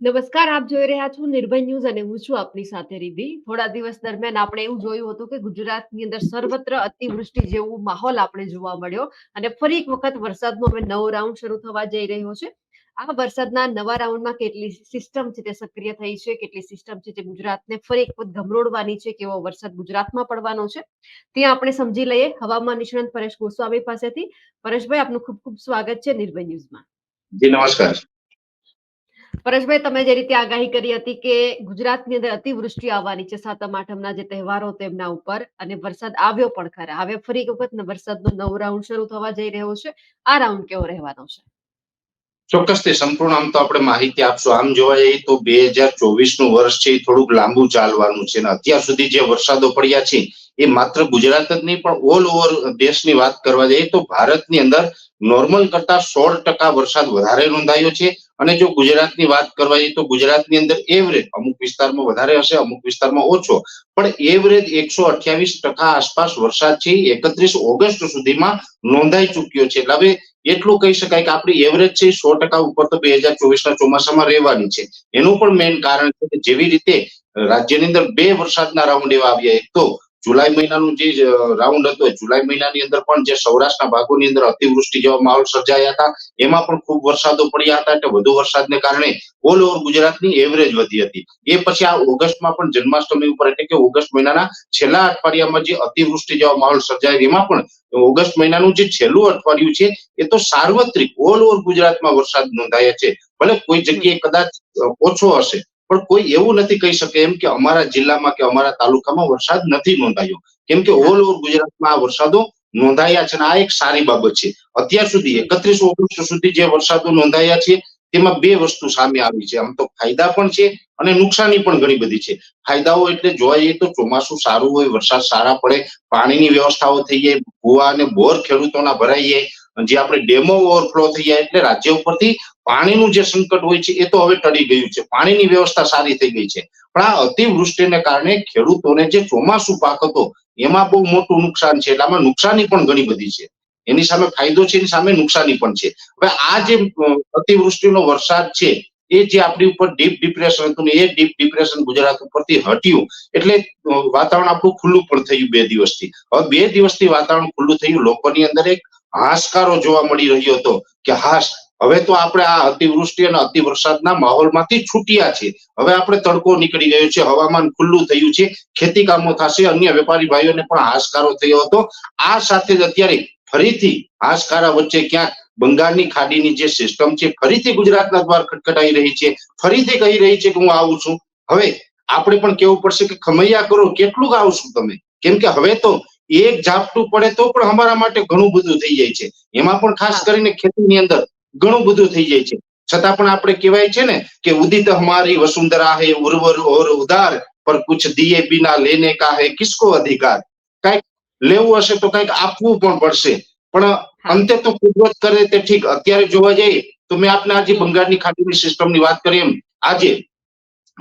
નમસ્કાર, આપ જોઈ રહ્યા છો નિર્ભય ન્યૂઝ અને હું છું આપની સાથે રિધિ થોડા દિવસ દરમિયાન આપણે એવું જોયું હતું કે ગુજરાતની અંદર સર્વત્ર અતિવૃષ્ટિ જેવો માહોલ આપણે જોવા મળ્યો અને ફરી એક વખત વરસાદનો હવે નવો રાઉન્ડ શરૂ થવા જઈ રહ્યો છે. આ વરસાદના નવા રાઉન્ડમાં કેટલી સિસ્ટમ છે તે સક્રિય થઈ છે, કેટલી સિસ્ટમ છે જે ગુજરાતને ફરી એક વખત ગમરોડવાની છે કેવો વરસાદ ગુજરાતમાં પડવાનો છે. ત્યાં આપણે સમજી લઈએ. હવામાન નિષ્ણાંત પરેશ ગોસ્વામી પાસેથી. પરેશભાઈ, આપનું ખૂબ ખૂબ સ્વાગત છે નિર્ભય ન્યૂઝમાં. જી, નમસ્કાર. પરેશભાઈ તમે જે રીતે આગાહી કરી હતી કે ગુજરાતની અંદર અતિવૃષ્ટિ આવવાની છે સાતમ આઠમના જે તહેવારો તેમના ઉપર અને વરસાદ આવ્યો પણ ખરા. હવે ફરી વખત વરસાદનો નવો રાઉન્ડ શરૂ થવા જઈ રહ્યો છે. આ રાઉન્ડ કેવો રહેવાનો છે? ચોક્કસથી સંપૂર્ણ આમ તો આપણે માહિતી આપશું. આમ જોવા જઈએ તો બે હજાર ચોવીસનું વર્ષ છે, એ થોડુંક લાંબુ ચાલવાનું છે. અને અત્યાર સુધી જે વરસાદો પડ્યા છે, એ માત્ર ગુજરાત જ નહીં, પણ ઓલ ઓવર દેશની વાત કરવા જઈએ તો ભારતની અંદર નોર્મલ કરતા સોળ ટકા વરસાદ વધારે નોંધાયો છે. અને જો ગુજરાતની વાત કરવા જઈએ તો ગુજરાતની અંદર એવરેજ અમુક વિસ્તારમાં વધારે હશે, અમુક વિસ્તારમાં ઓછો. પણ એવરેજ એકસો અઠ્યાવીસ ટકા આસપાસ વરસાદ છે એકત્રીસ ઓગસ્ટ સુધીમાં નોંધાઈ ચુક્યો છે. એટલે હવે એટલું કહી શકાય કે આપણી એવરેજ છે સો ટકા ઉપર તો બે હજાર ચોવીસ ના ચોમાસામાં રહેવાની છે. એનું પણ મેઇન કારણ છે કે જેવી રીતે રાજ્યની અંદર બે વરસાદના રાઉન્ડ એવા આવ્યા. એક તો જુલાઈ મહિનાનું જે રાઉન્ડ હતો જુલાઈ મહિનાની અંદર પણ જે સૌરાષ્ટ્રના ભાગોની અંદર અતિવૃષ્ટિ જેવા માહોલ સર્જાયા હતા. એમાં પણ ખૂબ વરસાદો પડ્યા હતા એટલે વધુ વરસાદને કારણે ઓલ ઓવર ગુજરાતની એવરેજ વધી હતી. એ પછી આ ઓગસ્ટમાં પણ જન્માષ્ટમી ઉપર એટલે કે ઓગસ્ટ મહિનાના છેલ્લા અઠવાડિયામાં જે અતિવૃષ્ટિ જેવા માહોલ સર્જાય, એમાં પણ ઓગસ્ટ મહિનાનું જે છેલ્લું અઠવાડિયું છે, એ તો સાર્વત્રિક ઓલ ઓવર ગુજરાતમાં વરસાદ નોંધાયા છે. ભલે કોઈ જગ્યાએ કદાચ ઓછો હશે પણ કોઈ એવું નથી કહી શકે એમ કે અમારા જિલ્લામાં કે અમારા તાલુકામાં વરસાદ નથી નોંધાયો. કેમ કે ઓલ ઓવર ગુજરાતમાં આ વરસાદો નોંધાયા છે આ એક સારી બાબત છે. અત્યાર સુધી એકત્રીસ ઓગસ્ટ સુધી જે વરસાદો નોંધાયા છે, તેમાં બે વસ્તુ સામે આવી છે. આમ તો ફાયદા પણ છે અને નુકસાની પણ ઘણી બધી છે. ફાયદાઓ એટલે જોવા જઈએ તો ચોમાસું સારું હોય, વરસાદ સારા પડે, પાણીની વ્યવસ્થાઓ થઈ જાય કુવા અને બોર ખેડૂતોના ભરાઈ જાય, જે આપણે ડેમો ઓવરફ્લો થઈ જાય એટલે રાજ્ય ઉપરથી પાણીનું જે સંકટ હોય છે, એ તો હવે ટળી ગયું છે. પાણીની વ્યવસ્થા સારી થઈ ગઈ છે. પણ આ અતિવૃષ્ટિને કારણે ખેડૂતોને જે ચોમાસુ પાક હતો, એમાં બહુ મોટું નુકસાન છે. એટલે આમાં નુકસાની પણ ઘણી બધી છે. એની સામે ફાયદો છે, એની સામે નુકસાની પણ છે. હવે આ જે અતિવૃષ્ટિનો વરસાદ છે, એ જે આપણી ઉપર ડીપ ડિપ્રેશન હતું ને એ ડીપ ડિપ્રેશન ગુજરાત ઉપરથી હટ્યું. એટલે વાતાવરણ આપણું ખુલ્લું પણ થયું બે દિવસથી. હવે બે દિવસથી વાતાવરણ ખુલ્લું થયું. લોકોની અંદર એક હાશકારો જોવા મળી રહ્યો હતો કે હાશ હવે તો આપણે આ અતિવૃષ્ટિ અને અતિવરસાદના માહોલમાંથી છૂટ્યા છે હવે આપણે તડકો નીકળી ગયો છે હવામાન ખુલ્લું થયું છે ખેતી કામો થશે અન્ય વેપારી ભાઈઓને પણ હાશકારો થયો હતો. આ સાથે જ અત્યારે ફરીથી હાશકારા વચ્ચે ક્યાંક બંગાળની ખાડીની જે સિસ્ટમ છે ફરીથી ગુજરાતના દ્વાર ખટખટાઈ રહી છે. ફરીથી કહી રહી છે કે હું આવું છું. હવે આપણે પણ કેવું પડશે કે ખમૈયા કરો કેટલું આવશું તમે? કેમ કે હવે તો એક ઝાપટું પડે તો પણ અમારા માટે ઘણું બધું થઈ જાય છે. એમાં પણ ખાસ કરીને ખેતીની અંદર ઘણું બધું થઈ જાય છે. છતાં પણ આપણે કહેવાય છે ને કે ઉદિત હમારી વસુંધરા હે ઉર્વર ઓર ઉદાર પર કુછ દિયે બિના લેને કા હે કિસકો અધિકાર? કંઈક લેવું હશે તો કંઈક આપવું પણ પડશે. પણ અંતે તો કુદરત કરે તે ઠીક. અત્યારે જોવા જઈએ તો મેં આપને આજે બંગાળની ખાડીની સિસ્ટમની વાત કરી એમ. આજે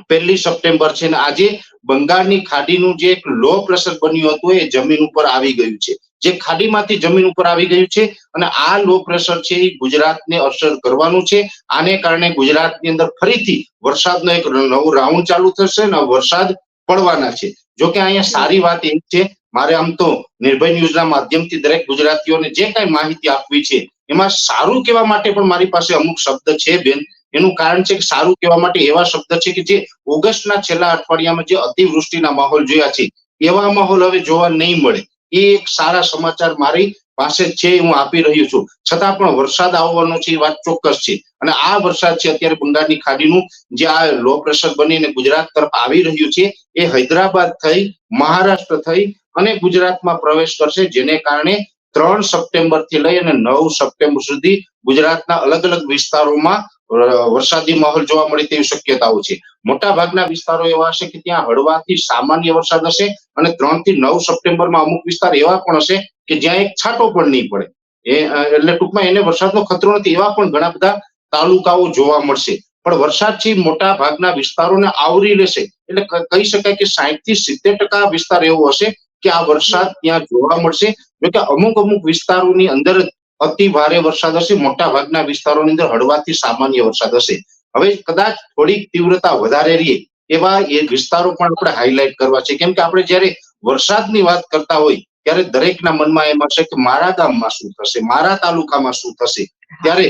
પહેલી સપ્ટેમ્બર છે ને આજે બંગાળની ખાડીનું જે એક લો પ્રેશર બન્યું હતું એ જમીન ઉપર આવી ગયું છે. જે ખાડીમાંથી જમીન ઉપર આવી ગયું છે અને આ લો પ્રેશર છે એ ગુજરાતને અસર કરવાનું છે. આને કારણે ગુજરાતની અંદર ફરીથી વરસાદનો એક નવું રાઉન્ડ ચાલુ થશે અને વરસાદ પડવાના છે. જો કે અહીંયા સારી વાત એ છે, મારે આમ તો નિર્ભય ન્યૂઝના માધ્યમથી દરેક ગુજરાતીઓને જે કાંઈ માહિતી આપવી છે, એમાં સારું કહેવા માટે પણ મારી પાસે અમુક શબ્દ છે, બેન. એનું કારણ છે કે સારું કહેવા માટે એવા શબ્દ છે કે જે ઓગસ્ટના છેલ્લા અઠવાડિયામાં જે અતિવૃષ્ટિના માહોલ જોયા છે, એવા માહોલ હવે જોવા નહીં મળે. એ એક સારા સમાચાર મારી પાસે છે હું આપી રહ્યો છું. છતાં પણ વરસાદ આવવાનો છે એ વાત ચોક્કસ છે. અને આ વરસાદ છે અત્યારે બંગાળની ખાડીનું જે આ લો પ્રેશર બનીને ગુજરાત તરફ આવી રહ્યું છે, એ હૈદરાબાદ થઈ, મહારાષ્ટ્ર થઈ અને ગુજરાતમાં પ્રવેશ કરશે, જેને કારણે ત્રણ સપ્ટેમ્બરથી લઈ અને નવ સપ્ટેમ્બર સુધી ગુજરાતના અલગ અલગ વિસ્તારોમાં વરસાદી માહોલ જોવા મળે તેવી શક્યતાઓ છે. મોટા ભાગના વિસ્તારો એવા હશે કે ત્યાં હળવાથી સામાન્ય વરસાદ હશે અને ત્રણથી નવ સપ્ટેમ્બરમાં અમુક વિસ્તાર એવા પણ હશે કે જ્યાં એક છાંટો પણ નહીં પડે. એ એટલે ટૂંકમાં એને વરસાદનો ખતરો નથી એવા પણ ઘણા બધા તાલુકાઓ જોવા મળશે. પણ વરસાદ છે મોટા ભાગના વિસ્તારોને આવરી લેશે. એટલે કહી શકાય કે સાહીઠથી સિત્તેર ટકા વિસ્તાર એવો હશે કે આ વરસાદ ત્યાં જોવા મળશે. જોકે અમુક અમુક વિસ્તારોની અંદર અતિ ભારે વરસાદ હશે મોટા ભાગના વિસ્તારોની અંદર હળવાથી સામાન્ય વરસાદ હશે. હવે કદાચ થોડીક તીવ્રતા વધારે રહી એવા એ વિસ્તારો પણ આપણે હાઇલાઇટ કરવા છે. કેમ કે આપણે જ્યારે વરસાદની વાત કરતા હોય, ત્યારે દરેકના મનમાં એમ હશે કે મારા ગામમાં શું થશે, મારા તાલુકામાં શું થશે? ત્યારે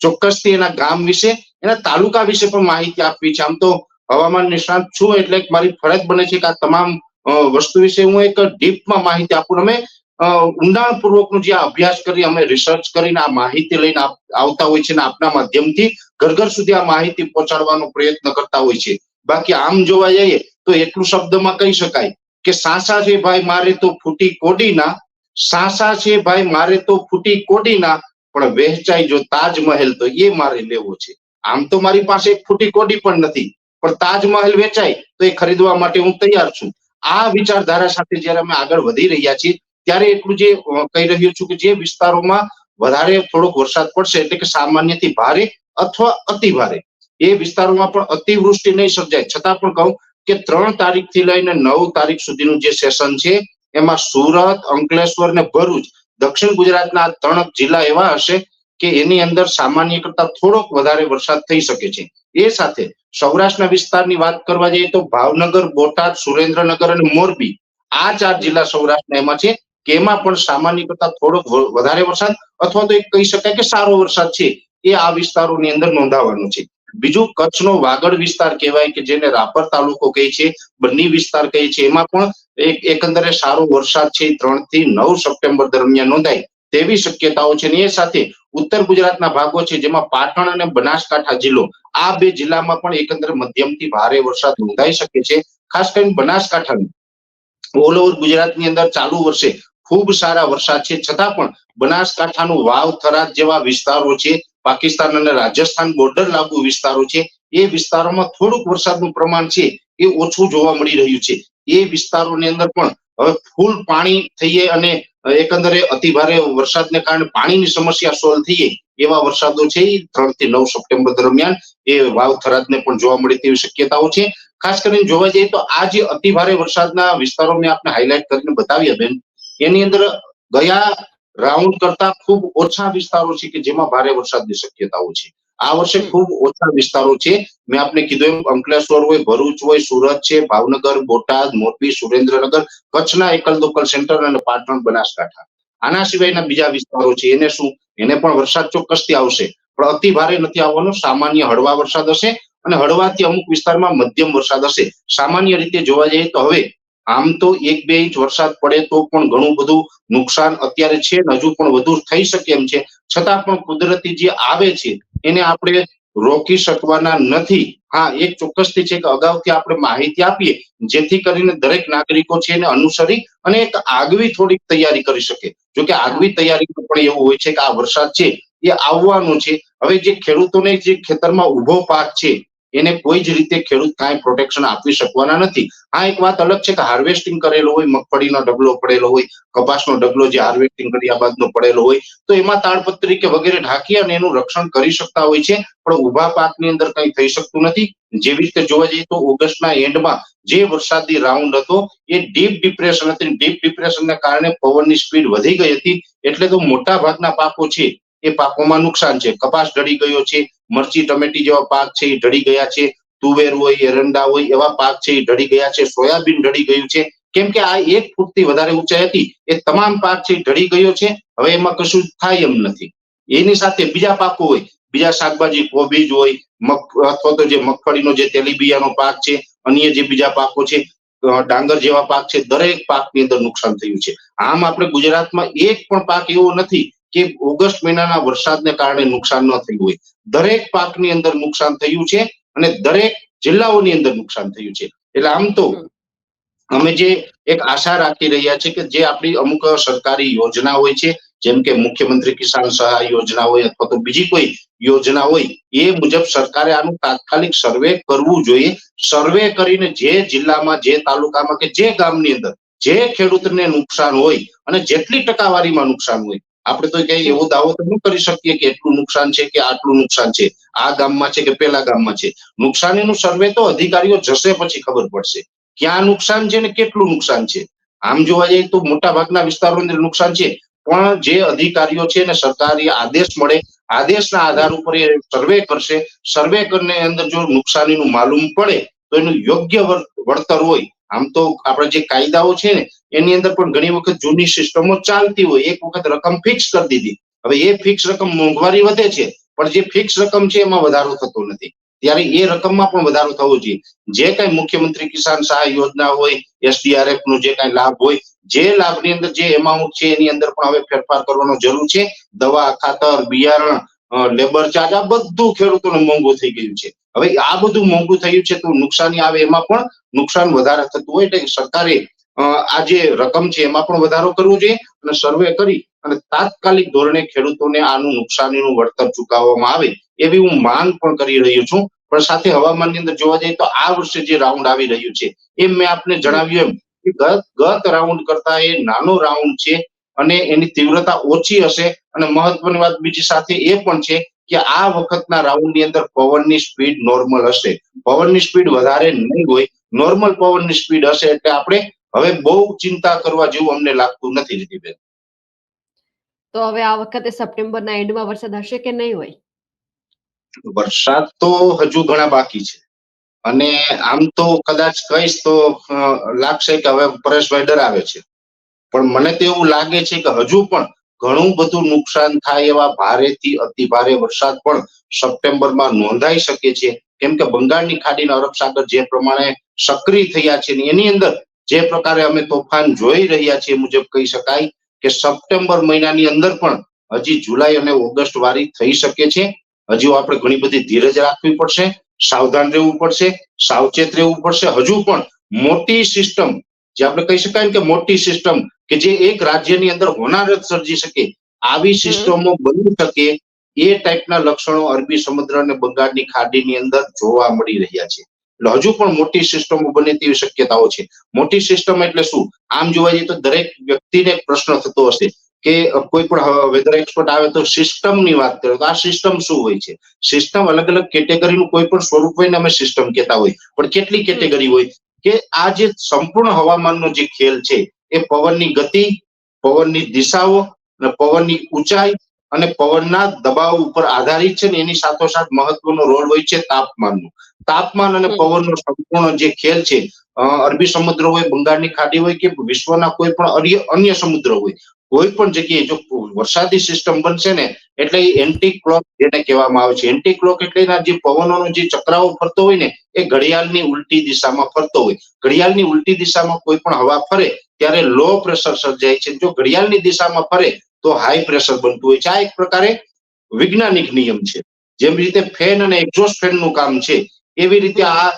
ચોક્કસથી એના ગામ વિશે, એના તાલુકા વિશે પણ માહિતી આપવી છે. આમ તો હવામાન નિષ્ણાત છું એટલે મારી ફરજ બને છે કે આ તમામ વસ્તુ વિશે હું એક ડીપમાં માહિતી આપું. અમે ઊંડાણપૂર્વકનું જે અભ્યાસ કરી, અમે રિસર્ચ કરીને આ માહિતી લઈને આવતા હોય છે અને આપના માધ્યમથી ઘર ઘર સુધી આ માહિતી પહોંચાડવાનો પ્રયત્ન કરતા હોય છે. બાકી આમ જોવા જઈએ તો એટલું શબ્દમાં કહી શકાય કે સાસા છે ભાઈ મારે તો ફૂટી કોડીના સાસા છે ભાઈ મારે તો ફૂટી કોડીના પણ વહેંચાય જો તાજમહેલ તો એ મારે લેવો છે. આમ તો મારી પાસે એક ફૂટી કોડી પણ નથી, પણ તાજમહેલ વેચાય તો એ ખરીદવા માટે હું તૈયાર છું. આ વિચારધારા સાથે જ્યારે અમે આગળ વધી રહ્યા છીએ ત્યારે એટલું જે કહી રહ્યો છું કે જે વિસ્તારોમાં વધારે થોડોક વરસાદ પડશે એટલે કે સામાન્યથી ભારે અથવા અતિ ભારે. એ વિસ્તારોમાં પણ અતિવૃષ્ટિ નહીં સર્જાય. છતાં પણ કહું કે ત્રણ તારીખથી લઈને નવ તારીખ સુધીનું જે સેશન છે, એમાં સુરત, અંકલેશ્વર ને ભરૂચ, દક્ષિણ ગુજરાતના ત્રણ જિલ્લા એવા હશે કે એની અંદર સામાન્ય કરતા થોડોક વધારે વરસાદ થઈ શકે છે. એ સાથે સૌરાષ્ટ્રના વિસ્તારની વાત કરવા જઈએ તો ભાવનગર, બોટાદ, સુરેન્દ્રનગર અને મોરબી આ ચાર જિલ્લા સૌરાષ્ટ્રના એમાં છે. કે પણ સામાન્ય કરતા થોડોક વધારે વરસાદ અથવા તો એક કહી શકાય કે સારો વરસાદ છે, એ આ વિસ્તારોની અંદર નોંધાવાનો છે. બીજું, કચ્છનો વાગડ વિસ્તાર કહેવાય કે જેને રાપર તાલુકો કહે છે, બન્ની વિસ્તાર કહે છે, એમાં પણ એક, એકંદરે સારો વરસાદ છે ત્રણથી નવ સપ્ટેમ્બર દરમિયાન નોંધાય. તેવી શક્યતાઓ છે ને એ સાથે ઉત્તર ગુજરાતના ભાગો છે, જેમાં પાટણ અને બનાસકાંઠા જિલ્લો, આ બે જિલ્લામાં પણ એકંદરે મધ્યમથી ભારે વરસાદ નોંધાઈ શકે છે. ખાસ કરીને બનાસકાંઠાની. ઓલ ઓવર ગુજરાતની અંદર ચાલુ વર્ષે ખૂબ સારા વરસાદ છે. છતાં પણ બનાસકાંઠાનું વાવ, થરાદ જેવા વિસ્તારો છે, પાકિસ્તાન અને રાજસ્થાન બોર્ડર લાગુ વિસ્તારો છે, એ વિસ્તારોમાં થોડુંક વરસાદનું પ્રમાણ છે, એ ઓછું જોવા મળી રહ્યું છે. એ વિસ્તારોની અંદર પણ હવે ફૂલ પાણી થઈએ અને એકંદરે અતિભારે વરસાદને કારણે પાણીની સમસ્યા સોલ્વ થઈએ એવા વરસાદો છે એ ત્રણથી નવ સપ્ટેમ્બર દરમિયાન એ વાવ, થરાદને પણ જોવા મળે તેવી શક્યતાઓ છે. ખાસ કરીને જોવા જઈએ તો આ જે અતિભારે વરસાદના વિસ્તારો મેં આપને હાઇલાઇટ કરીને બતાવ્યા બેન એની અંદર ગયા રાઉન્ડ કરતા ખૂબ ઓછા વિસ્તારો છે કે જેમાં ભારે વરસાદની શક્યતાઓ છે. આ વર્ષે ખૂબ ઓછા વિસ્તારો છે. મેં આપને કીધું એમ અંકલેશ્વર હોય ભરૂચ હોય સુરત છે ભાવનગર બોટાદ મોરબી સુરેન્દ્રનગર કચ્છના એકલ દોકલ સેન્ટર અને પાટણ બનાસકાંઠા. આના સિવાયના બીજા વિસ્તારો છે. એને શું? એને પણ વરસાદ ચોક્કસથી આવશે. પણ અતિ ભારે નથી આવવાનો. સામાન્ય હળવા વરસાદ હશે અને હળવાથી અમુક વિસ્તારમાં મધ્યમ વરસાદ હશે. સામાન્ય રીતે જોવા જઈએ તો હવે આમ તો એક બે ઇંચ વરસાદ પડે તો પણ ઘણું બધું નુકસાન અત્યારે છે હજુ પણ વધુ થઈ શકે એમ છે. છતાં પણ કુદરતી જે આવે છે, એને આપણે રોકી શકવાના નથી. હા, એક ચોક્કસથી છે કે અગાઉથી આપણે માહિતી આપીએ, જેથી કરીને દરેક નાગરિકો છે એને અનુસરી અને એક આગવી થોડીક તૈયારી કરી શકે. જો કે આગવી તૈયારી પણ એવું હોય છે કે આ વરસાદ છે એ આવવાનો છે. હવે જે ખેડૂતોને જે ખેતરમાં ઊભો પાક છે એને કોઈ જ રીતે ખેડૂત કાંઈ પ્રોટેક્શન આપી શકવાના નથી. આ એક વાત અલગ છે કે હાર્વેસ્ટિંગ કરેલો હોય, મગફળીનો ડબલો પડેલો હોય, કપાસનો ડબલો જે હાર્વેસ્ટિંગ કર્યા બાદનો પડેલો હોય, તો એમાં તાડપત્રી કે વગેરે ઢાંકી અને એનું રક્ષણ કરી શકતા હોય છે, પણ ઊભા પાકની અંદર કંઈ થઈ શકતું નથી. જેવી રીતે જોવા જઈએ તો ઓગસ્ટના એન્ડમાં જે વરસાદી રાઉન્ડ હતો, એ ડીપ ડિપ્રેશન હતી. ડીપ ડિપ્રેશનને કારણે પવનની સ્પીડ વધી ગઈ હતી. એટલે તો મોટા ભાગના પાકો છે, એ પાકોમાં નુકસાન છે. કપાસ ઢળી ગયો છે મરચી ટમેટી જેવા પાક છે એ ઢળી ગયા છે, તુવેર હોય એરંડા હોય, એવા પાક છે એ ઢળી ગયા છે, સોયાબીન ઢળી ગયું છે. કેમ કે આ એક ફૂટથી વધારે ઊંચાઈ હતી, એ તમામ પાક છે ઢળી ગયો છે, હવે એમાં કશું થાય એમ નથી. એની સાથે બીજા પાકો હોય, બીજા શાકભાજી, કોબીજ હોય મગ અથવા તો જે મગફળીનો જે તેલીબિયાનો પાક છે, અન્ય જે બીજા પાકો છે ડાંગર જેવા પાક છે, દરેક પાકની અંદર નુકસાન થયું છે. આમ આપણે ગુજરાતમાં એક પણ પાક એવો નથી કે ઓગસ્ટ મહિનાના વરસાદને કારણે નુકસાન ન થયું હોય. દરેક પાકની અંદર નુકસાન થયું છે અને દરેક જિલ્લાઓની અંદર નુકસાન થયું છે. એટલે આમ તો અમે જે એક આશા રાખી રહ્યા છે કે જે આપણી અમુક સરકારી યોજના હોય છે જેમ કે મુખ્યમંત્રી કિસાન સહાય યોજના હોય અથવા તો બીજી કોઈ યોજના હોય એ મુજબ સરકારે આનું તાત્કાલિક સર્વે કરવું જોઈએ. સર્વે કરીને જે જિલ્લામાં જે તાલુકામાં કે જે ગામની અંદર જે ખેડૂતને નુકસાન હોય અને જેટલી ટકાવારીમાં નુકસાન હોય આપણે તો ક્યાંય એવો દાવો તો ન કરી શકીએ કે એટલું નુકસાન છે કે આટલું નુકસાન છે. આ ગામમાં છે કે પેલા ગામમાં છે. નુકસાનીનું સર્વે તો અધિકારીઓ જશે પછી ખબર પડશે. ક્યાં નુકસાન છે ને કેટલું નુકસાન છે? આમ જોવા જઈએ તો મોટા ભાગના વિસ્તારોની અંદર નુકસાન છે. પણ જે અધિકારીઓ છે ને સરકારી આદેશ મળે, આદેશના આધાર ઉપર એ સર્વે કરશે. સર્વે કરીને અંદર જો નુકસાનીનું માલુમ પડે, તો એનું યોગ્ય વળ- વળતર હોય. આમ તો આપણે જે કાયદાઓ છે ને એની અંદર પણ ઘણી વખત જૂની સિસ્ટમો ચાલતી હોય. એક વખત રકમ ફિક્સ કરી દીધી. હવે એ ફિક્સ રકમ મોંઘવારી વધે છે, પણ જે ફિક્સ રકમ છે એમાં વધારો થતો નથી. ત્યારે એ રકમમાં પણ વધારો થવો જોઈએ. જે કાંઈ મુખ્યમંત્રી કિસાન સહાય યોજના હોય એસડીઆરએફનું જે કાંઈ લાભ હોય, જે લાભની અંદર જે એમાઉન્ટ છે એની અંદર પણ હવે ફેરફાર કરવાનો જરૂર છે. દવા, ખાતર, બિયારણ લેબર ચાર્જ આ બધું ખેડૂતોને મોંઘું થઈ ગયું છે. હવે આ બધું મોંઘું થયું છે તો નુકસાની આવે એમાં પણ નુકસાન વધારે થતું હોય એટલે સરકારે આ જે રકમ છે એમાં પણ વધારો કરવો જોઈએ અને સર્વે કરી અને તાત્કાલિક ધોરણે ખેડૂતોને આનું નુકસાનીનું વળતર ચૂકવવામાં આવે એવી હું માંગ પણ કરી રહ્યો છું. પણ સાથે હવામાનની અંદર જોવા જઈએ તો આ વર્ષે જે રાઉન્ડ આવી રહ્યું છે એમ મેં આપને જણાવ્યું એમ કે ગત ગત રાઉન્ડ કરતા એ નાનો રાઉન્ડ છે અને એની તીવ્રતા ઓછી હશે અને મહત્વની વાત બીજી સાથે એ પણ છે કે આ વખતના રાઉન્ડની અંદર પવનની સ્પીડ નોર્મલ હશે. પવનની સ્પીડ વધારે નહીં હોય નોર્મલ પવનની સ્પીડ હશે એટલે આપણે હવે બહુ ચિંતા કરવા જેવું અમને લાગતું નથી રીતિબેન તો હવે આ વખતે સપ્ટેમ્બરના એન્ડમાં વરસાદ હશે કે નહીં હોય? વરસાદ તો હજુ ઘણા બાકી છે. અને આમ તો કદાચ કહીશ તો લાગશે કે હવે પરેશભાઈ ડરાવે છે. પણ મને તો એવું લાગે છે કે હજુ પણ ઘણું બધું નુકસાન થાય એવા ભારેથી અતિ ભારે વરસાદ પણ સપ્ટેમ્બરમાં નોંધાઈ શકે છે. કેમ કે બંગાળની ખાડીના અરબ સાગર જે પ્રમાણે સક્રિય થયા છે એની અંદર જે પ્રકારે અમે તોફાન જોઈ રહ્યા છીએ મુજબ કહી શકાય કે સપ્ટેમ્બર મહિનાની અંદર પણ હજી જુલાઈ અને ઓગસ્ટ વારી થઈ શકે છે. હજુ આપણે ઘણી બધી ધીરજ રાખવી પડશે સાવધાન રહેવું પડશે સાવચેત રહેવું પડશે. હજુ પણ મોટી સિસ્ટમ જે આપણે કહી શકાય કે મોટી સિસ્ટમ કે જે એક રાજ્યની અંદર હોનારત સર્જી શકે આવી સિસ્ટમો બની શકે એ ટાઈપના લક્ષણો અરબી સમુદ્ર અને બંગાળની ખાડીની અંદર જોવા મળી રહ્યા છે. હજુ પણ મોટી સિસ્ટમો બને તેવી શક્યતાઓ છે. મોટી સિસ્ટમ એટલે શું? આમ જોવા જઈએ તો દરેક વ્યક્તિને પ્રશ્ન થતો હશે કે કોઈ પણ વેધર એક્સપર્ટ આવે તો સિસ્ટમની વાત કરે તો આ સિસ્ટમ શું હોય છે? સિસ્ટમ અલગ અલગ કેટેગરીનું કોઈ પણ સ્વરૂપ હોય ને અમે સિસ્ટમ કહેતા હોય. પણ કેટલી કેટેગરી હોય? કે આ જે સંપૂર્ણ હવામાનનો જે ખેલ છે એ પવનની ગતિ, પવનની દિશાઓ અને પવનની ઊંચાઈ અને પવનના દબાવ ઉપર આધારિત છે ને એની સાથોસાથ મહત્વનો રોલ હોય છે તાપમાનનો. તાપમાન અને પવનનો સંપૂર્ણ જે ખેલ છે અરબી સમુદ્ર હોય બંગાળની ખાડી હોય કે વિશ્વના કોઈ પણ અન્ય સમુદ્ર હોય કોઈ પણ જગ્યાએ જો વરસાદી સિસ્ટમ બનશે ને એટલે એન્ટી ક્લોક જેને કહેવામાં આવે છે. એન્ટી ક્લોક એટલે એના જે પવનોનો જે ચક્રાઓ ફરતો હોય ને એ ઘડિયાળની ઉલટી દિશામાં ફરતો હોય. ઘડિયાળની ઉલટી દિશામાં કોઈ પણ હવા ફરે ત્યારે લો પ્રેશર સર્જાય છે. જો ઘડિયાળની દિશામાં ફરે તો હાઈ પ્રેશર બનતું હોય છે. આ એક પ્રકારે વૈજ્ઞાનિક નિયમ છે. જેમ રીતે ફેન અને એક્ઝોસ્ટ ફેનનું કામ છે એવી રીતે આ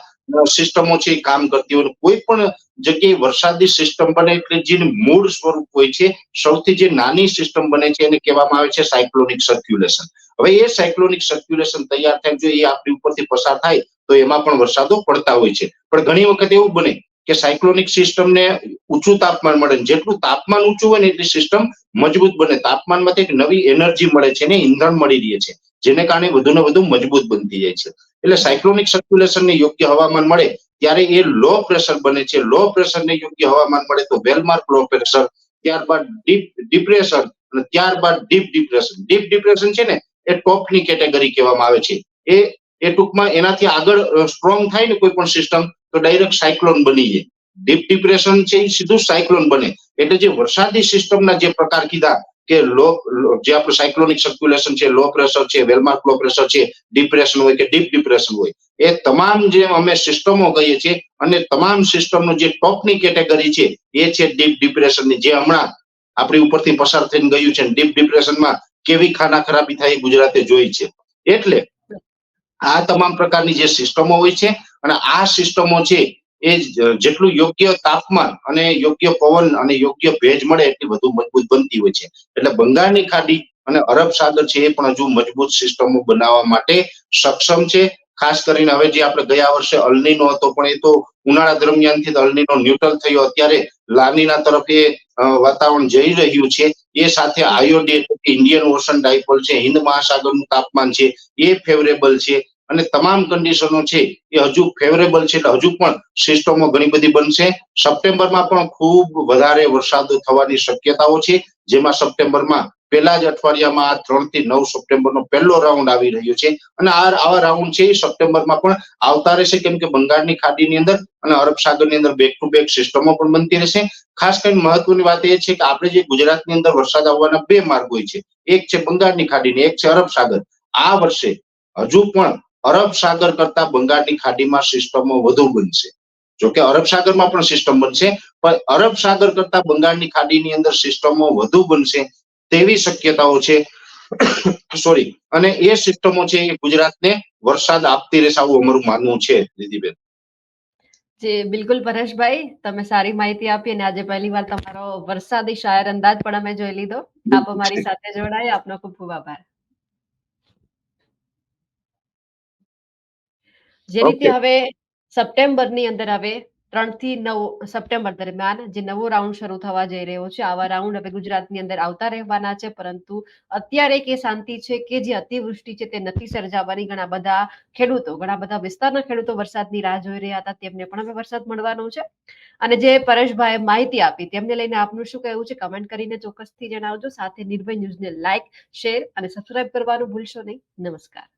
સિસ્ટમો છે કામ કરતી હોય. કોઈ પણ જગ્યાએ વરસાદી સિસ્ટમ બને એટલે જે મૂળ સ્વરૂપ હોય છે, સૌથી જે નાની સિસ્ટમ બને છે, એને કહેવામાં આવે છે સાયક્લોનિક સર્ક્યુલેશન. હવે એ સાયક્લોનિક સર્ક્યુલેશન તૈયાર થાય જો એ આપણી ઉપરથી પસાર થાય, તો એમાં પણ વરસાદો પડતા હોય છે. પણ ઘણી વખત એવું બને કે સાયક્લોનિક સિસ્ટમને ઊંચું તાપમાન મળે જેટલું તાપમાન ઊંચું હોય ને એટલી સિસ્ટમ મજબૂત બને. તાપમાનમાંથી એક નવી એનર્જી મળે છે ને, ઈંધણ મળી રહે છે, જેને કારણે વધુ ને વધુ મજબૂત બનતી જાય છે. એટલે સાયક્લોનિક સર્ક્યુલેશનને યોગ્ય હવામાન મળે ત્યારે એ લો પ્રેશર બને છે. લો પ્રેશરને યોગ્ય હવામાન મળે તો વેલમાર્ક લો પ્રેશર ત્યારબાદ ડીપ ડિપ્રેશન અને ત્યારબાદ ડીપ ડિપ્રેશન ડીપ ડિપ્રેશન છે ને એ ટોપની કેટેગરી કહેવામાં આવે છે. એ એ ટૂંકમાં એનાથી આગળ સ્ટ્રોંગ થાય ને કોઈ પણ સિસ્ટમ તો ડાયરેક્ટ સાયક્લોન બની જાય. ડીપ ડિપ્રેશન છે એ સીધું સાયક્લોન બને. એટલે જે વરસાદી સિસ્ટમના જે પ્રકાર કીધા કે લો જે આપણું સાયક્લોનિક સર્ક્યુલેશન છે લો પ્રેશર છે વેલમાર્ક લો પ્રેશર છે ડિપ્રેશન હોય કે ડીપ ડિપ્રેશન હોય, એ તમામ જે અમે સિસ્ટમો કહીએ છીએ અને તમામ સિસ્ટમનો જે ટોપની કેટેગરી છે, એ છે ડીપ ડિપ્રેશનની જે હમણાં આપણી ઉપરથી પસાર થઈને ગયું છે ડીપ ડિપ્રેશનમાં કેવી ખાના ખરાબી થાય ગુજરાતે જોઈ છે. એટલે આ તમામ પ્રકારની જે સિસ્ટમો હોય છે અને આ સિસ્ટમો છે એ જેટલું યોગ્ય તાપમાન અને યોગ્ય પવન અને યોગ્ય ભેજ મળે એટલી વધુ મજબૂત બનતી હોય છે. એટલે બંગાળની ખાડી અને અરબ સાગર છે એ પણ હજુ મજબૂત સિસ્ટમો બનાવવા માટે સક્ષમ છે. ખાસ કરીને હવે જે આપણે ગયા વર્ષે અલનીનો હતો, પણ એ તો ઉનાળા દરમિયાનથી અલનીનો ન્યુટ્રલ થયો. અત્યારે લાનીના તરફ એ વાતાવરણ જઈ રહ્યું છે. એ સાથે આયોડી ઇન્ડિયન ઓશન ડાયપોલ છે હિન્દ મહાસાગરનું તાપમાન છે, એ ફેવરેબલ છે. અને તમામ કન્ડિશનો છે, એ હજુ ફેવરેબલ છે, એટલે હજુ પણ સિસ્ટમો ઘણી બધી બનશે. સપ્ટેમ્બરમાં પણ ખૂબ વધારે વરસાદો થવાની શક્યતાઓ છે, જેમાં સપ્ટેમ્બરમાં પહેલા જ અઠવાડિયામાં ત્રણથી નવ સપ્ટેમ્બરનો પહેલો રાઉન્ડ આવી રહ્યો છે. અને આ, આવા રાઉન્ડ છે, એ સપ્ટેમ્બરમાં પણ આવતા રહેશે, કેમ કે બંગાળની ખાડીની અંદર અને અરબ સાગરની અંદર બેક ટુ બેક સિસ્ટમો પણ બનતી રહેશે. ખાસ કરીને મહત્વની વાત એ છે કે આપણે જે ગુજરાતની અંદર વરસાદ આવવાના બે માર્ગ હોય છે. એક છે બંગાળની ખાડીની, એક છે અરબ સાગર. આ વર્ષે હજુ પણ અરબ સાગર કરતા બંગાળની ખાડીમાં સિસ્ટમો વધુ બનશે. જોકે અરબ સાગરમાં પણ સિસ્ટમ બનશે, પણ અરબ સાગર કરતા બંગાળની ખાડીની અંદર સિસ્ટમો વધુ બનશે તેવી શક્યતાઓ છે. સોરી અને એ સિસ્ટમો છે એ ગુજરાતને વરસાદ આપતી રહેશે આવું અમારું માનવું છે દીદીબેન જે બિલકુલ પરેશભાઈ, તમે સારી માહિતી આપી અને આજે પહેલી વાર તમારો વરસાદી શાયર અંદાજ પણ અમે જોઈ લીધો. આપ અમારી સાથે જોડાય. આપનો ખૂબ ખૂબ આભાર. જે રીતે હવે સપ્ટેમ્બરની અંદર હવે ત્રણથી નવ સપ્ટેમ્બર દરમિયાન જે નવો રાઉન્ડ શરૂ થવા જઈ રહ્યો છે આવા રાઉન્ડ હવે ગુજરાતની અંદર આવતા રહેવાના છે. પરંતુ અત્યારે કે શાંતિ છે કે જે અતિવૃષ્ટિ છે તે નથી સર્જાવાની. ઘણા બધા ખેડૂતો ઘણા બધા વિસ્તારના ખેડૂતો વરસાદની રાહ જોઈ રહ્યા હતા. તેમને પણ હવે વરસાદ મળવાનો છે. અને જે પરેશભાઈ માહિતી આપી તેમને લઈને આપનું શું કહેવું છે? કમેન્ટ કરીને ચોક્કસથી જણાવજો. સાથે નિર્ભય ન્યૂઝને લાઇક શેર અને સબસ્ક્રાઇબ કરવાનું ભૂલશો નહીં. નમસ્કાર.